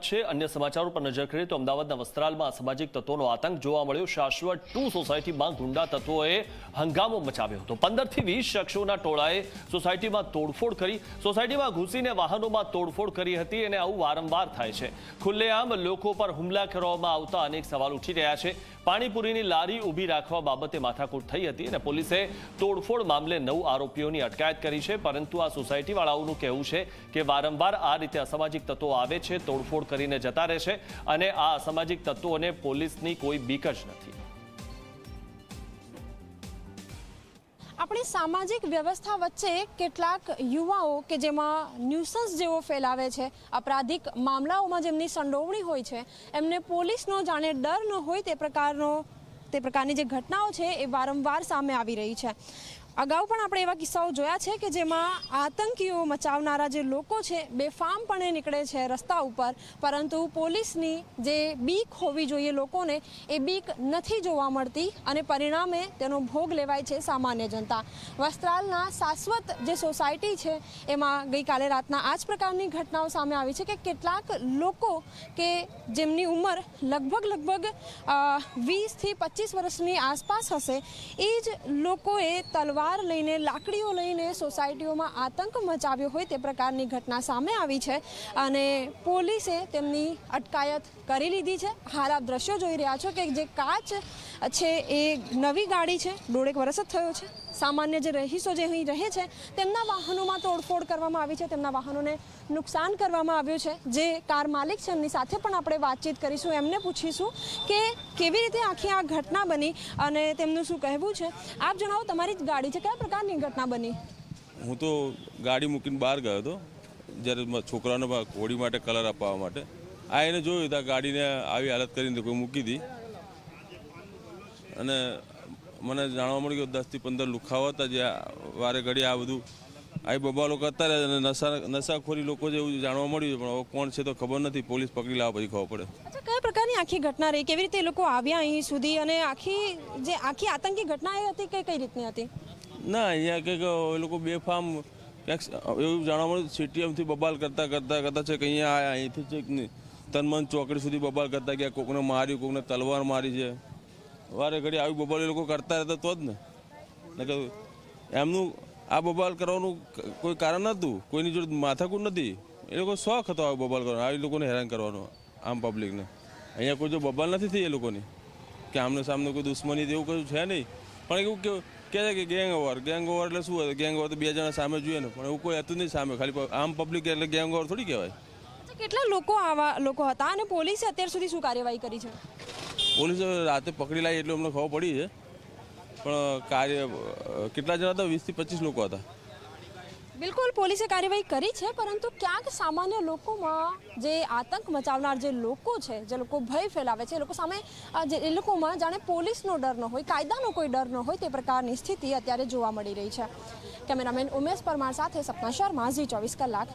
સ્વાગત છે. અન્ય સમાચારો પર નજર કરીએ તો અમદાવાદના વસ્ત્રાલમાં અસામાજિક તત્વોનો આતંક જોવા મળ્યો. શાશ્વત ટુ સોસાયટીમાં ગુંડા તત્વોએ હંગામો મચાવ્યો હતો. પંદરથી વીસ શખ્સોના ટોળાએ સોસાયટીમાં તોડફોડ કરી, સોસાયટીમાં ઘૂસીને વાહનોમાં તોડફોડ કરી હતી અને આવું વારંવાર થાય છે. ખુલ્લેઆમ લોકો પર હુમલા કરવામાં આવતા અનેક સવાલ ઉઠી રહ્યા છે. પાણીપુરીની લારી ઊભી રાખવા બાબતે માથાકૂટ થઈ હતી અને પોલીસે તોડફોડ મામલે નવ આરોપીઓની અટકાયત કરી છે, પરંતુ આ સોસાયટીવાળાઓનું કહેવું છે કે વારંવાર આ રીતે અસામાજિક તત્વો આવે છે, તોડફોડ કરીને જતા રહે છે અને આ અસામાજિક તત્વોને પોલીસની કોઈ બીક જ નથી. આપણી સામાજિક વ્યવસ્થા વચ્ચે કેટલાક યુવાઓ કે જેમાં ન્યુસન્સ જેવો ફેલાવે છે, અપરાધિક મામલાઓમાં જેમની સંડોવણી હોય છે, એમને પોલીસનો જાણે ડર ન હોય તે પ્રકારનો, તે પ્રકારની જે ઘટનાઓ છે એ વારંવાર સામે આવી રહી છે. અગાઉ પણ આપણે એવા કિસ્સાઓ જોયા છે કે જેમાં આતંકીઓ મચાવનારા જે લોકો છે બેફામપણે નીકળે છે રસ્તા ઉપર. પરંતુ પોલીસની જે બીક હોવી જોઈએ લોકોને, એ બીક નથી જોવા મળતી અને પરિણામે તેનો ભોગ લેવાય છે સામાન્ય જનતા. વસ્ત્રાલના શાશ્વત જે સોસાયટી છે, એમાં ગઈકાલે રાતના આ જ પ્રકારની ઘટનાઓ સામે આવી છે કે કેટલાક લોકો કે જેમની ઉંમર લગભગ લગભગ વીસથી પચીસ વર્ષની આસપાસ હશે, એ જ લોકોએ તલવાર લઈને લાકડીઓ લઈને સોસાયટીઓમાં આતંક મચાવ્યો હોય તે પ્રકારની ઘટના સામે આવી છે અને પોલીસે તેમની અટકાયત કરી લીધી છે. હાલ આપ દ્રશ્યો જોઈ રહ્યા છો કે જે કાચ છે, એ નવી ગાડી છે, દોઢેક વર્ષ જ થયો છે. સામાન્ય જે રહીશો જે અહીં રહે છે, તેમના વાહનોમાં તોડફોડ કરવામાં આવી છે, તેમના વાહનોને નુકસાન કરવામાં આવ્યું છે. જે કાર માલિક છે, એમની સાથે પણ આપણે વાતચીત કરીશું, એમને પૂછીશું કે કેવી રીતે આખી આ ઘટના બની અને તેમનું શું કહેવું છે. આપ જણાવો, તમારી જ ગાડી છે, કયા પ્રકારની ઘટના બની? હું તો ગાડી મૂકીને બહાર ગયો હતો, જ્યારે છોકરાને હોળી માટે કલર અપાવવા માટે. આ એને જોયું, તો ગાડીને આવી હાલત કરીને કોઈ મૂકી હતી અને મને જાણવા મળ્યું કે દસથી પંદર લુખાઓ હતા જે વારે ઘડી આ બધું આવી બબાલો કરતા રહે અને નશા નશાખોરી લોકો જેવું જાણવા મળ્યું પણ હવે કોણ છે તો ખબર નથી. પોલીસ પકડી લાવવા પછી ખબર પડે. કયા પ્રકારની આખી ઘટના રહી? કેવી રીતે એ લોકો આવ્યા અહીં સુધી અને આખી જે આખી આતંકી ઘટના એ હતી કે કઈ રીતની હતી? ના અહીંયા કંઈક એ લોકો બેફામ ક્યાંક એવું જાણવા મળ્યું સીટીએમથી બબાલ કરતા કરતા કરતા છે કે અહીંયા અહીંથી છે તનમન ચોકડી સુધી બબાલ કરતા ગયા. કોકને માર્યું કોકને તલવાર મારી છે. વારે ઘડી આવી બબાલ એ લોકો કરતા રહેતા તો જ ને. નકર એમનું આ બબાલ કરવાનું કોઈ કારણ નહોતું કોઈની જોડે માથાકૂટ નથી એ લોકો શોખ હતો આ બબાલ કરવાનો. આવી લોકોને હેરાન કરવાનો આમ પબ્લિકને અહીંયા કોઈ જો બબાલ નથી થઈ એ લોકોની. કે આમને સામને કોઈ દુશ્મની એવું કશું છે નહીં. પણ એવું કે કહે છે કે ગેંગ ઓવર ગેંગ ઓવર એટલે શું હોય? ગેંગ ઓવર તો બે જણા સામે જોઈએ ને. પણ એવું કોઈ હતું નહીં સામે. ખાલી આમ પબ્લિક એટલે ગેંગ ઓવર થોડી કહેવાય. કેટલા લોકો આવા લોકો હતા અને પોલીસે અત્યાર સુધી શું કાર્યવાહી કરી છે? પોલીસે રાતે પકડી લાવી એટલે અમને ખબર પડી છે. પણ કાર્ય કેટલા જણા હતા? વીસથી પચીસ લોકો હતા. બિલકુલ પોલીસે કાર્યવાહી કરી છે, પરંતુ ક્યાંક સામાન્ય લોકોમાં જે આતંક મચાવનાર જે લોકો છે, જે લોકો ભય ફેલાવે છે, એ લોકો સામે જે, એ લોકોમાં જાણે પોલીસનો ડર ન હોય, કાયદાનો કોઈ ડર ન હોય, તે પ્રકારની સ્થિતિ અત્યારે જોવા મળી રહી છે. કેમેરામેન ઉમેશ પરમાર સાથે સપના શર્મા, ઝી ચોવીસ કલાક.